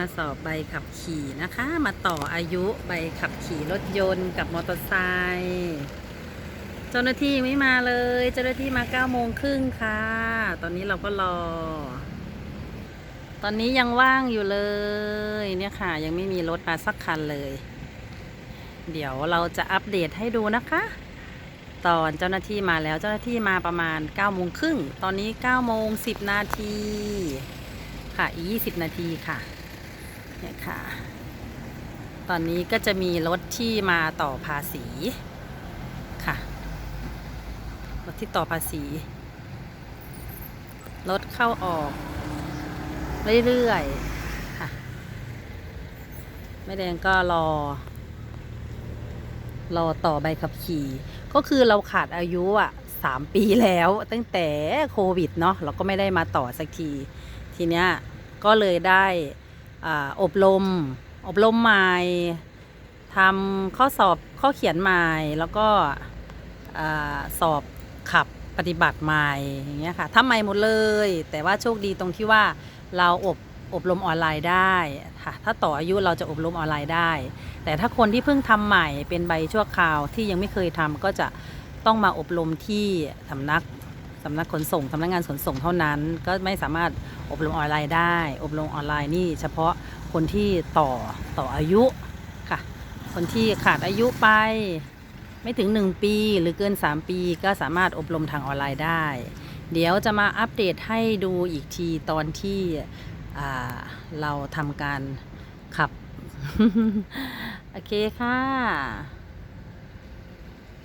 มาสอบใบขับขี่นะคะ มาต่ออายุใบขับขี่รถยนต์กับมอเตอร์ไซค์เจ้าหน้าที่ไม่มาเลย เจ้าหน้าที่มา9ก้าโมงครึ่งค่ะ ตอนนี้เราก็รอ ตอนนี้ยังว่างอยู่เลยเนี่ยค่ะ ยังไม่มีรถมาสักคันเลย เดี๋ยวเราจะอัปเดตให้ดูนะคะ ตอนเจ้าหน้าที่มาแล้วเจ้าหน้าที่มาประมาณ9ก้าโมงครึ่งตอนนี้9ก้าโมงสินาทีค่ะ อีก20 นาทีค่ะ เนี่ยค่ะ ตอนนี้ก็จะมีรถที่มาต่อภาษีค่ะ รถที่ต่อภาษี รถเข้าออก เรื่อยๆค่ะ ไม่แดงก็รอ รอต่อใบขับขี่ ก็คือเราขาดอายุอะสามปีแล้วตั้งแต่โควิดเนาะเราก็ไม่ได้มาต่อสักที ทีเนี้ยก็เลยได้ อบรม อบรมใหม่ทำข้อสอบข้อเขียนใหม่แล้วก็อสอบขับปฏิบัติใหม่อย่างเงี้ยค่ะทำใหม่หมดเลย แต่ว่าโชคดีตรงที่ว่าเราอบอบรมออนไลน์ได้ค่ะถ้าต่ออายุเราจะอบรมออนไลน์ได้ แต่ถ้าคนที่เพิ่งทำใหม่เป็นใบชั่วคราวที่ยังไม่เคยทำก็จะต้องมาอบรมที่สำนัก สำนักขนส่งสำนักงานขนส่งเท่านั้น ก็ไม่สามารถอบรมออนไลน์ได้ อบรมออนไลน์นี่เฉพาะคนที่ต่อต่ออายุค่ะ คนที่ขาดอายุไปไม่ถึง 1 ปีหรือเกิน 3 ปีก็สามารถอบรมทางออนไลน์ได้ เดี๋ยวจะมาอัปเดตให้ดูอีกทีตอนที่เราทำการขับ โอเคค่ะ